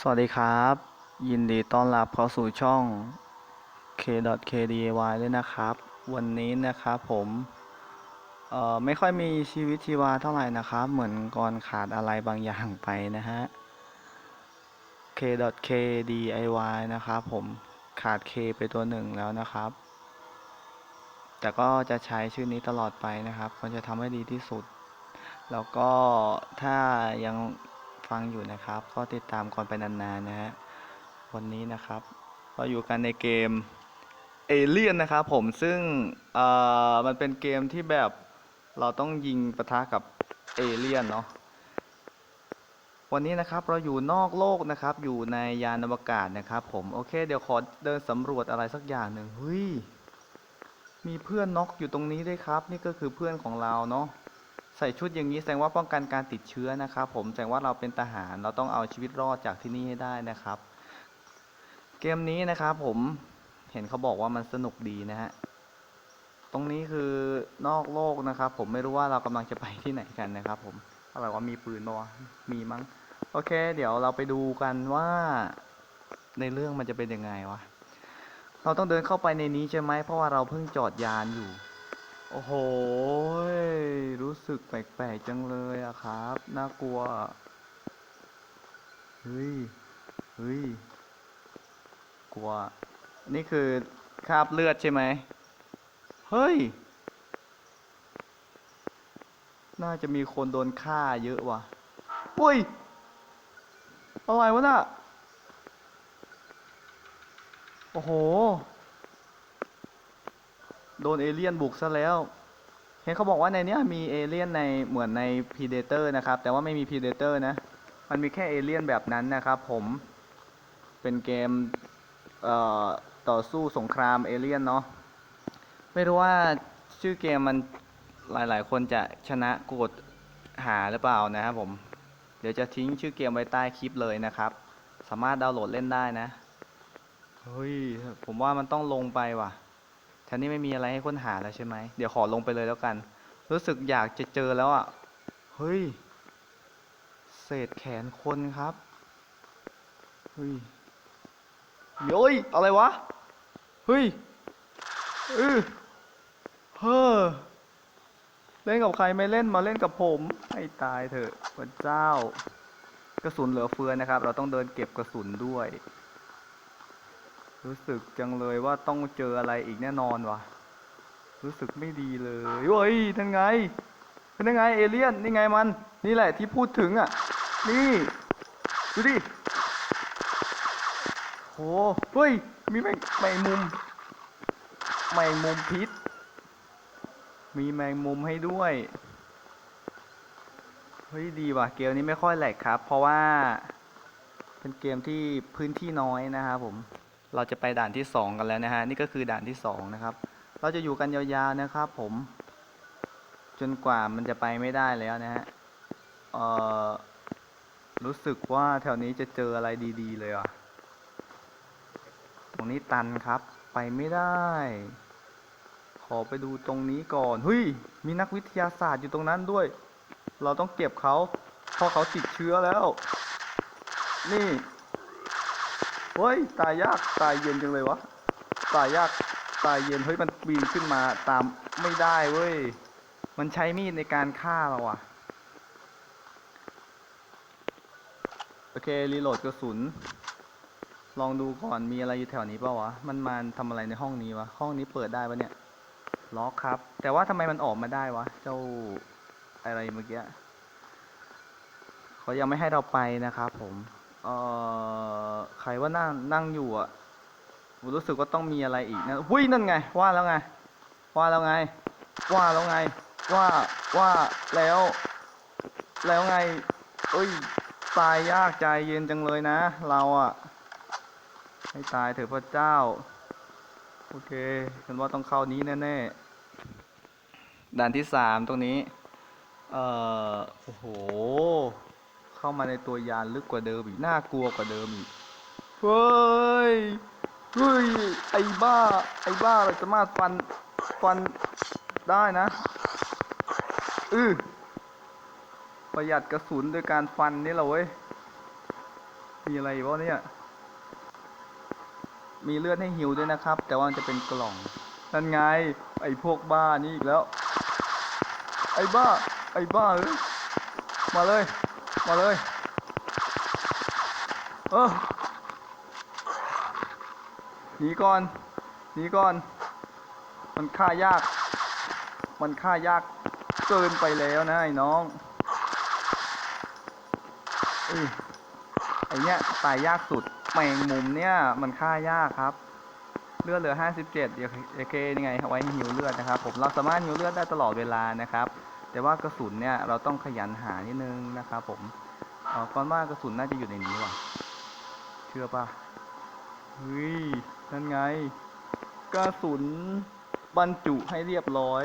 สวัสดีครับ ยินดีต้อนรับเข้าสู่ช่อง k.kday ด้วยนะครับ วันนี้นะครับผมเอ่อไม่ค่อยมีชีวิตชีวาเท่าไหร่นะครับ เหมือนก่อนขาดอะไรบางอย่างไปนะฮะ k.kday นะครับผมขาด k ไปตัวหนึ่งแล้วนะครับ แต่ก็จะใช้ชื่อนี้ตลอดไปนะครับก็จะทำให้ดีที่สุด แล้วก็ถ้ายัง ฟังอยู่นะครับ ก็ติดตามก่อนไปนานๆนะฮะวันนี้นะครับเราอยู่กันในเกมเอเลียนนะครับผมซึ่งเอ่อมันเป็นเกมที่แบบเราต้องยิงปะทะกับเอเลียนเนาะวันนี้นะครับเราอยู่นอกโลกนะครับ อยู่ในยานอวกาศนะครับ ผมโอเค เดี๋ยวขอเดินสำรวจอะไรสักอย่างหนึ่งเฮ้ยมีเพื่อนน็อกอยู่ตรงนี้ด้วยครับ นี่ก็คือเพื่อนของเราเนาะ ใส่ชุดอย่างนี้แสดงว่าป้องกันการติดเชื้อนะครับ ผมแสดงว่าเราเป็นทหารเราต้องเอาชีวิตรอดจากที่นี่ให้ได้นะครับ เกมนี้นะครับผมเห็นเขาบอกว่ามันสนุกดีนะฮะตรงนี้คือนอกโลกนะครับ ผมไม่รู้ว่าเรากำลังจะไปที่ไหนกันนะครับ ผมอะไรว่ามีปืนปะวะมีมั้งโอเค เดี๋ยวเราไปดูกันว่าในเรื่องมันจะเป็นยังไงวะเราต้องเดินเข้าไปในนี้ใช่ไหมเพราะว่าเราเพิ่งจอดยานอยู่ โอ้โห รู้สึกแปลกๆจังเลยอะครับ น่ากลัว เฮ้ย เฮ้ย กลัว นี่คือคราบเลือดใช่ไหม เฮ้ย น่าจะมีคนโดนฆ่าเยอะว่ะ อุ้ย อะไรวะน่ะ โอ้โห โดนเอเลี่ยนบุกซะแล้วเห็นเขาบอกว่าในเนี้ยมีเอเลี่ยนในเหมือนใน Predator นะครับ แต่ว่าไม่มี Predator นะ มันมีแค่เอเลี่ยนแบบนั้นนะครับผม เป็นเกมเอ่อต่อสู้สงครามเอเลี่ยนเนาะ ไม่รู้ว่าชื่อเกมมันหลายๆ คนจะชนะกดหาหรือเปล่านะครับผม เดี๋ยวจะทิ้งชื่อเกมไว้ใต้คลิปเลยนะครับ สามารถดาวน์โหลดเล่นได้นะ เฮ้ย ผมว่ามันต้องลงไปว่ะ แถวนี้ไม่มีอะไรให้ค้นหาแล้วใช่ไหม เดี๋ยวขอลงไปเลยแล้วกัน รู้สึกอยากจะเจอแล้วอะ เฮ้ย เศษแขนคนครับ เฮ้ยโย้ยอะไรวะ เฮ้ยเออเฮ้อเล่นกับใครไม่เล่นมาเล่นกับผมให้ตายเถอะพระเจ้า กระสุนเหลือเฟือนะครับ เราต้องเดินเก็บกระสุนด้วย รู้สึกจังเลยว่าต้องเจออะไรอีกแน่นอนวะรู้สึกไม่ดีเลยเฮ้ยนั่นไงเป็นไงเอเลี่ยนนี่ไงมัน นี่แหละที่พูดถึงอะ นี่ดูดิโหเฮ้ย มีแมงแมงมุม แมงมุมพิษ มีแมงมุมให้ด้วย เฮ้ย ดีว่ะ เกมนี้ไม่ค่อยแหลกครับ เพราะว่า เป็นเกมที่พื้นที่น้อยนะครับผม เราจะไปด่านที่สองกันแล้วนะฮะ นี่ก็คือด่านที่สองนะครับ เราจะอยู่กันยาวๆนะครับผม จนกว่ามันจะไปไม่ได้แล้วนะฮะ เอ่อ รู้สึกว่าแถวนี้จะเจออะไรดีๆเลยอะ ตรงนี้ตันครับ ไปไม่ได้ ขอไปดูตรงนี้ก่อน เฮ้ย มีนักวิทยาศาสตร์อยู่ตรงนั้นด้วย เราต้องเก็บเขาเพราะเขาติดเชื้อแล้ว นี่ เฮ้ยตายยากตายเย็นจังเลยวะตายยากตายเย็นเฮ้ยมันปีนขึ้นมาตามไม่ได้เว้ยมันใช้มีดในการฆ่าเราอะโอเครีโหลดกระสุน ลองดูก่อนมีอะไรอยู่แถวนี้เปล่าวะมันมาทำอะไรในห้องนี้วะห้องนี้เปิดได้ปะเนี่ยล็อกครับ แต่ว่าทำไมมันออกมาได้วะเจ้าอะไรเมื่อกี้เขายังไม่ให้เราไปนะครับผม เอ่อใครว่านั่งนั่งอยู่อะผมรู้สึกว่าต้องมีอะไรอีกนะหุ้ยนั่นไง ว่าแล้วไง ว่าแล้วไง ว่าแล้วไง ว่าว่าแล้ว แล้วไงเอ้ยตายยากใจเย็นจังเลยนะ เราอะ ให้ตายเถอะพระเจ้า โอเคฉันว่าต้องเข้านี้แน่ๆด่านที่สามตรงนี้ เอ่อ โอ้โห เข้ามาในตัวยานลึกกว่าเดิมอีกน่ากลัวกว่าเดิมอีกเฮ้ยเฮ้ยไอ้บ้า ไอ้บ้าเราจะมาฟันฟันได้นะอือประหยัดกระสุนโดยการฟันนี่เหรอเว้ยมีอะไรวะเนี่ยมีเลือดให้หิวด้วยนะครับ แต่ว่าจะเป็นกล่องนั่นไง ไอ้พวกบ้านี่อีกแล้ว ไอ้บ้า ไอ้บ้าเอ้ยมาเลย มาเลย เออหนีก่อน หนีก่อน มันฆ่ายาก มันฆ่ายากเกินไปแล้วนะไอ้น้องเอ้ยไอเนี้ยตายยากสุด แมงมุมเนี่ย มันฆ่ายากครับ เลือดเหลือ 57เดี๋ยวเอเคยังไงเอาไว้หิวเลือดนะครับ ผมเราสามารถหิวเลือดได้ตลอดเวลานะครับ แต่ว่ากระสุนเนี่ยเราต้องขยันหานิดนึงนะครับผมเออก่อนว่ากระสุนน่าจะอยู่ในนี้ว่ะ เชื่อปะเฮ้ย นั่นไง กระสุนบรรจุให้เรียบร้อย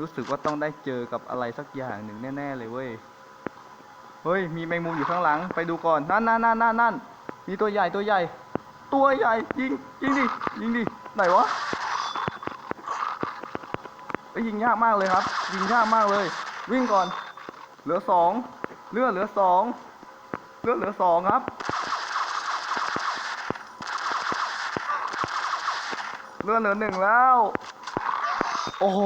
รู้สึกว่าต้องได้เจอกับอะไรสักอย่างหนึ่งแน่ ๆ เลยเว้ย เฮ้ย มีแมงมุมอยู่ข้างหลัง ไปดูก่อน นั่นนั่นนั่นนั่นนั่นมีตัวใหญ่ตัวใหญ่ ตัวใหญ่ ยิง ยิงดิ ยิงดิ ไหนวะ ไปยิงยากมากเลยครับ ยิงยากมากเลย วิ่งก่อน เหลือสองเลือดเหลือสองเลือดเหลือสองครับ เลือดเหลือหนึ่งแล้ว โอ้โห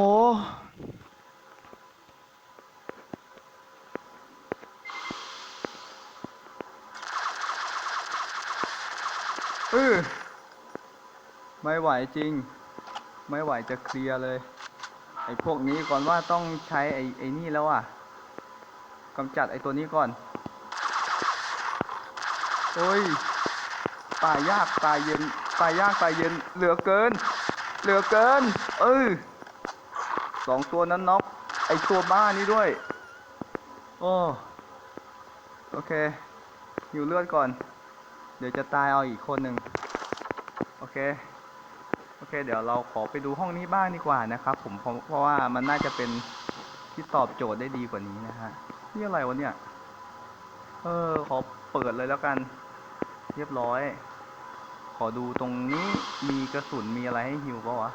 เออไม่ไหวจริง ไม่ไหวจะเคลียร์เลย พวกนี้ก่อนว่าต้องใช้ไอ้ไอ้นี่แล้วอะกำจัดไอ้ตัวนี้ก่อนโอ้ยตายยากตายเย็นตายยากตายเย็นเหลือเกิน เหลือเกิน เออสองตัวนั้นน็อกไอ้ตัวบ้านี้ด้วย โอ้โอเคอยู่เลือดก่อน เดี๋ยวจะตายเอาอีกคนหนึ่งโอเค โอเค เดี๋ยวเราขอไปดูห้องนี้บ้างดีกว่านะครับ ผมเพราะว่ามันน่าจะเป็นที่ตอบโจทย์ได้ดีกว่านี้นะฮะนี่อะไรวะเนี่ย เออ ขอเปิดเลยแล้วกัน เรียบร้อย ขอดูตรงนี้มีกระสุนมีอะไรให้ฮิวปะวะ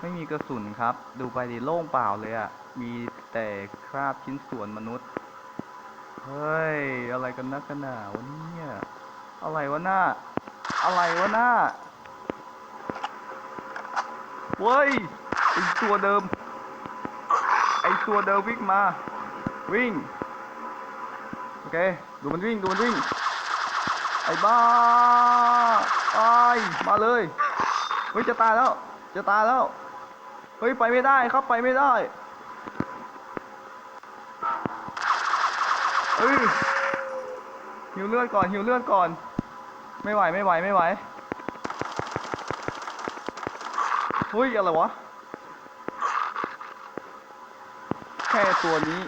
ไม่มีกระสุนครับ ดูไปดิโล่งเปล่าเลยอะ่ะ มีแต่คราบชิ้นส่วนมนุษย์ เฮ้ย อะไรกันนักกันหนาวะเนี่ย อะไรวะหน้า อะไรวะหน้า เว้ยไอตัวเดิม ไอตัวเดิมวิ่งมา วิ่ง โอเค ดูมันวิ่ง ดูมันวิ่ง ไอ้บ้าไอมาเลย เฮ้ย จะตายแล้ว จะตายแล้ว เฮ้ย ไปไม่ได้ครับ ไปไม่ได้เฮ้ยหิวเลือดก่อนหิวเลือดก่อน ไม่ไหว ไม่ไหว ไม่ไหว เฮ้ย อะไรวะ แค่ตัวนี้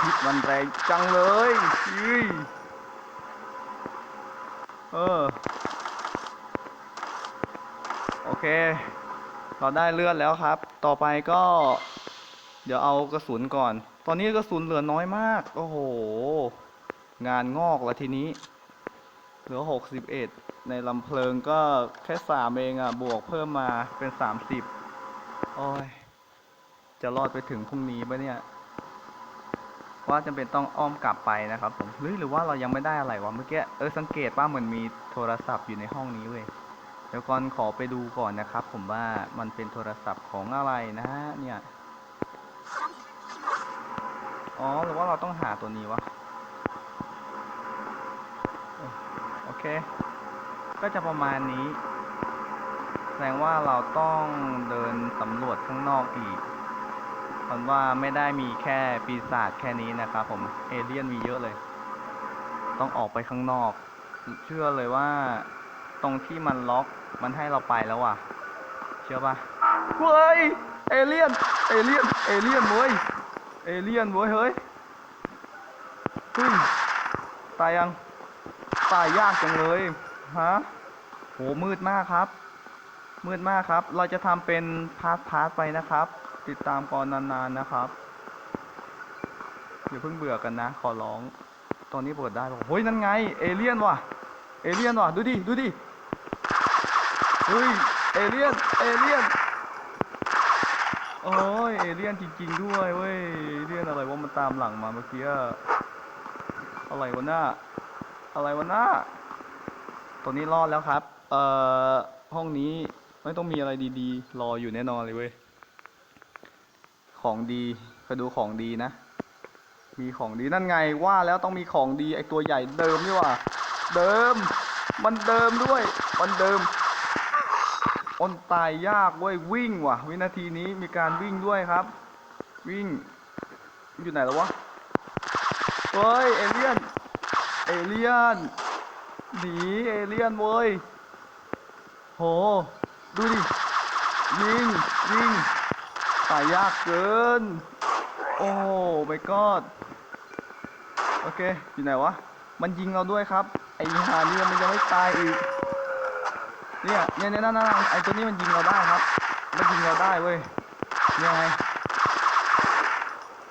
พิษมันแรงจังเลยอุ้ยเออ โอเค เราได้เลือดแล้วครับ ต่อไปก็ เดี๋ยวเอากระสุนก่อน ตอนนี้กระสุนเหลือน้อยมาก โอ้โห งานงอกล้วทีนี้ เหลือหกสิบเอ็ด ในลำเพลิงก็แค่สามเองอะ บวกเพิ่มมาเป็นสามสิบโอ้ย จะรอดไปถึงพรุ่งนี้ปะเนี่ย ว่าจำเป็นต้องอ้อมกลับไปนะครับผมหรือหรือว่าเรายังไม่ได้อะไรวะเมื่อกี้ เออสังเกตว่าเหมือนมีโทรศัพท์อยู่ในห้องนี้เว้ย เดี๋ยวก่อนขอไปดูก่อนนะครับ ผมว่ามันเป็นโทรศัพท์ของอะไรนะฮะเนี่ย อ๋อหรือว่าเราต้องหาตัวนี้วะ โอเค ก็จะประมาณนี้ แสดงว่าเราต้องเดินสำรวจข้างนอกอีกมันว่าไม่ได้มีแค่ปีศาจแค่นี้นะครับผม เอเลี่ยนมีเยอะเลย ต้องออกไปข้างนอก เชื่อเลยว่าตรงที่มันล็อกมันให้เราไปแล้วอะ เชื่อปะเฮ้ย เอเลี่ยน เอเลี่ยน เอเลี่ยนเว้ย เอเลี่ยนเว้ยเฮ้ยเฮ้ยตายยัง ตายยากจังเลย ฮะโหมืดมากครับ มืดมากครับ เราจะทำเป็นพาร์ทพาร์ทไปนะครับ ติดตามก่อนนานๆนะครับอย่าเพิ่งเบื่อกันนะ ขอร้อง ตอนนี้เปิดได้บอกเฮ้ยนั่นไง เอเลี่ยนว่ะ เอเลี่ยนว่ะ ดูดิ ดูดิ เฮ้ย เอเลี่ยน เอเลี่ยน โอ้ย เอเลี่ยนจริง ๆ ด้วยเว้ย เอเลี่ยนอะไรว่ามันตามหลังมาเมื่อกี้ อะอะไรวะหน้า อะไรวะหน้า ตัวนี้รอดแล้วครับ เอ่อ ห้องนี้ไม่ต้องมีอะไรดีๆ รออยู่แน่นอนเลยเว้ย ของดีไปดูของดีนะ มีของดีนั่นไงว่าแล้วต้องมีของดีไอตัวใหญ่เดิมนี่ว่าเดิม มันเดิมด้วย มันเดิมอนตายยากเว้ยวิ่งว่ะ วินาทีนี้มีการวิ่งด้วยครับ วิ่ง อยู่ไหนแล้ววะ เฮ้ย เอเลี่ยน เอเลี่ยน หนีเอเลี่ยนเว้ย โห ดูดิ ยิง ยิงตายยากเกิน โอ้ไม่กอดโอเค อยู่ไหนวะ มันยิงเราด้วยครับ ไอ้หานี่มันยังไม่ตายอีก เนี่ยเนี่ยเนี่ยนั่นนั่นไอ้ตัวนี้มันยิงเราได้ครับ มันยิงเราได้เว้ยเนี่ยไง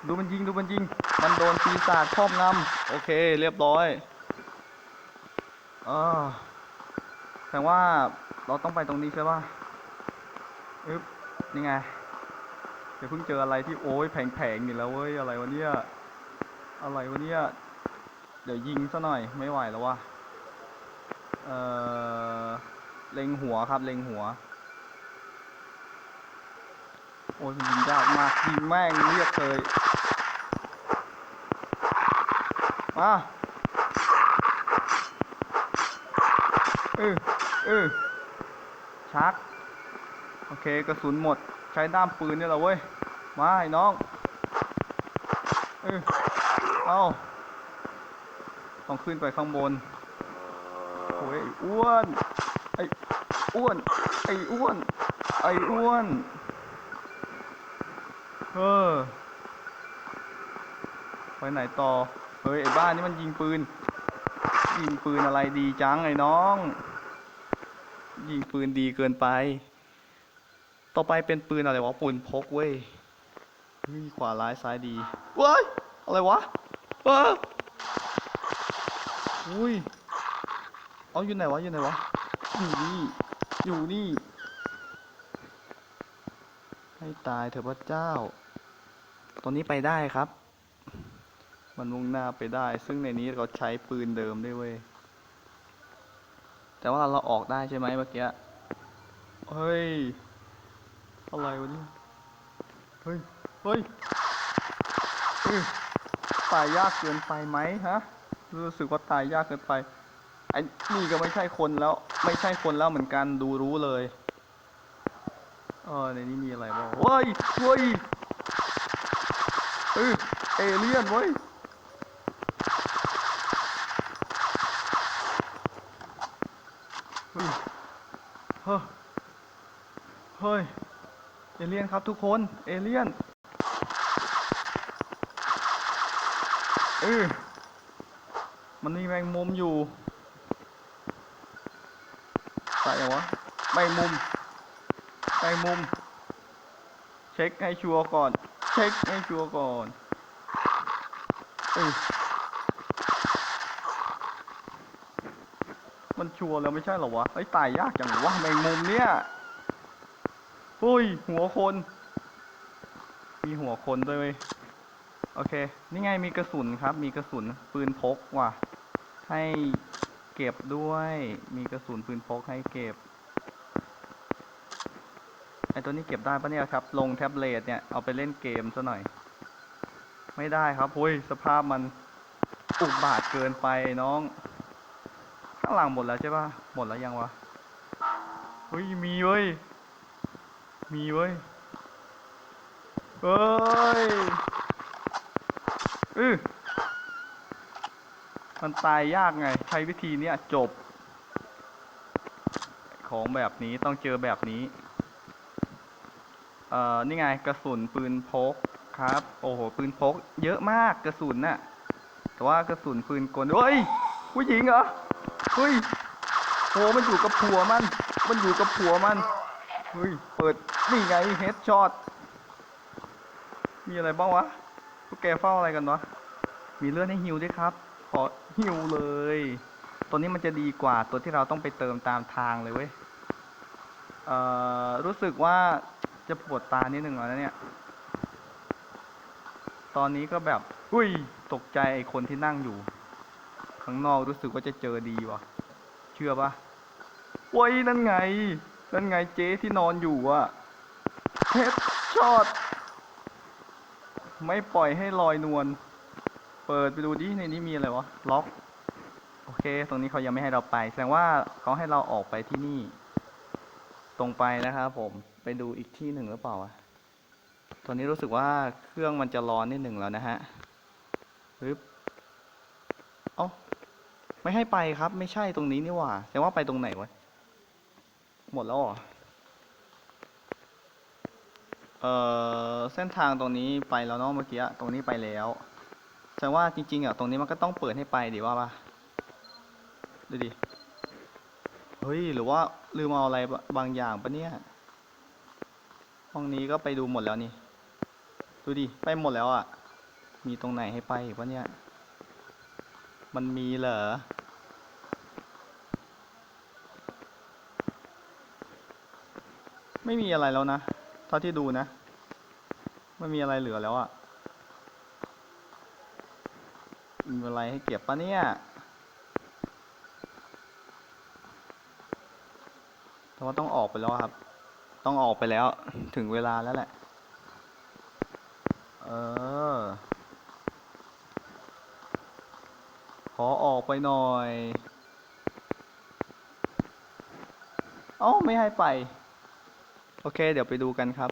ดูมันยิง ดูมันยิง มันโดนปีศาจครอบงำโอเค เรียบร้อย อ่าแสดงว่าเราต้องไปตรงนี้ใช่ป่ะอึ๊บนี่ไงเดี๋ยวเพิ่งเจออะไรที่โอ้ยแผงๆนี่แล้วเว้ยอะไรวะเนี่ยอะไรวะเนี่ยเดี๋ยวยิงซะหน่อยไม่ไหวแล้ววะเอ่อเล็งหัวครับเล็งหัว โอ้ยยิงยากมากยิงแม่งเรียกเลยมา ออเออชัก โอเค กระสุนหมด ใช้ด้ามปืนนี่แหละเว้ย มาไอ้น้อง เออเอาต้องขึ้นไปข้างบนโอ้ยอ้อ้วน ไอ้อ้วน ไอ้อ้วน ไอ้อ้วน เออ ไปไหนต่อ เฮ้ย ไอ้บ้านนี่มันยิงปืน ยิงปืนอะไรดีจังไอ้น้อง ยิงปืนดีเกินไป ต่อไปเป็นปืนอะไรวะปืนพกเว้ยมีขวาร้ายซ้ายดีเว้ยอะไรวะเอออุ้ย เอาอยู่ไหนวะอยู่ไหนวะ อยู่นี่ อยู่นี่ ให้ตายเถอะพระเจ้า ตอนนี้ไปได้ครับ มันมุ่งหน้าไปได้ ซึ่งในนี้เราใช้ปืนเดิมได้เว้ย แต่ว่าเราออกได้ใช่ไหมเมื่อกี้ เฮ้ย อะไรวะเนี่ย เฮ้ย เฮ้ย เฮ้ย ตายยากเกินไปไหมฮะ รู้สึกว่าตายยากเกินไป ไอ้นี่ก็ไม่ใช่คนแล้ว ไม่ใช่คนแล้วเหมือนกัน ดูรู้เลย เออในนี้มีอะไรบ้างเฮ้ย เฮ้ยเออเอเลี่ยนเว้ย เฮ้ย เฮ้ยเฮ้ย เอเลี่ยนครับทุกคน เอเลี่ยนเออมันมีแมงมุมอยู่ตายยังวะแมงมุมแมงมุม เช็คให้ชัวร์ก่อน เช็คให้ชัวร์ก่อนเออ มันชัวร์แล้วไม่ใช่เหรอวะไอ้ตายยากจังวะแมงมุมเนี่ยเฮ้ยหัวคน มีหัวคนด้วยเว้ยโอเค นี่ไงมีกระสุนครับ มีกระสุนปืนพกว่ะ ให้เก็บด้วย มีกระสุนปืนพกให้เก็บ ไอตัวนี้เก็บได้ปะเนี่ยครับ ลงแท็บเล็ตเนี่ย เอาไปเล่นเกมซะหน่อย ไม่ได้ครับเฮ้ย สภาพมันอุบาทเกินไปน้องางหลังหมดแล้วใช่ปะหมดแล้วยังวะ เฮ้ย มีเว้ย มีเว้ย เฮ้ยอือมันตายยากไง ใช้วิธีเนี้ยจบ ของแบบนี้ต้องเจอแบบนี้ เอ่อ นี่ไงกระสุนปืนพกครับ โอ้โห ปืนพก เยอะมากกระสุนน่ะ แต่ว่ากระสุนปืนกลเฮ้ยผู้หญิงเหรอ เฮ้ยโหมันอยู่กับผัวมัน มันอยู่กับผัวมัน เฮ้ย เปิด นี่ไงเฮดช็อต มีอะไรบ้างวะพวกแกเฝ้าอะไรกันวะ มีเลือดให้ฮิวด้วยครับ ขอฮิวเลย ตัวนี้มันจะดีกว่า ตัวที่เราต้องไปเติมตามทางเลยเว้ย เอ่อ รู้สึกว่าจะปวดตานิดหนึ่งแล้วเนี่ย ตอนนี้ก็แบบ อุ้ย ตกใจไอ้คนที่นั่งอยู่ ข้างนอกรู้สึกว่าจะเจอดีว่ะ เชื่อปะโว้ยนั่นไง นั่นไงเจ๊ที่นอนอยู่อะเฮดช็อตไม่ปล่อยให้ลอยนวล เปิดไปดูดิในนี้มีอะไรวะ ล็อก โอเค ตรงนี้เขายังไม่ให้เราไป แสดงว่าเขาให้เราออกไปที่นี่ ตรงไปนะครับผม ไปดูอีกที่หนึ่งหรือเปล่าวะตอนนี้รู้สึกว่าเครื่องมันจะร้อนนิดหนึ่งแล้วนะฮะปึ๊บ เอ้าไม่ให้ไปครับ ไม่ใช่ตรงนี้นี่หว่าแต่ว่าไปตรงไหนวะหมดแล้วเหรอเอ่อเส้นทางตรงนี้ไปแล้วเนาะเมื่อกี้ตรงนี้ไปแล้วแสดงว่าจริงๆอะตรงนี้มันก็ต้องเปิดให้ไปดิว่าปะดูดิเฮ้ยหรือว่าลืมเอาอะไรบางอย่างปะเนี่ยห้องนี้ก็ไปดูหมดแล้วนี่ ดูดิไปหมดแล้วอะ มีตรงไหนให้ไปปะเนี่ย มันมีเหรอ ไม่มีอะไรแล้วนะ เท่าที่ดูนะ ไม่มีอะไรเหลือแล้วอะมีอะไรให้เก็บปะเนี่ยแต่ว่าต้องออกไปแล้วครับ ต้องออกไปแล้ว ถึงเวลาแล้วแหละ เออ ข อออกไปหน่อย เอ้าไม่ให้ไป โอเค เดี๋ยวไปดูกันครับ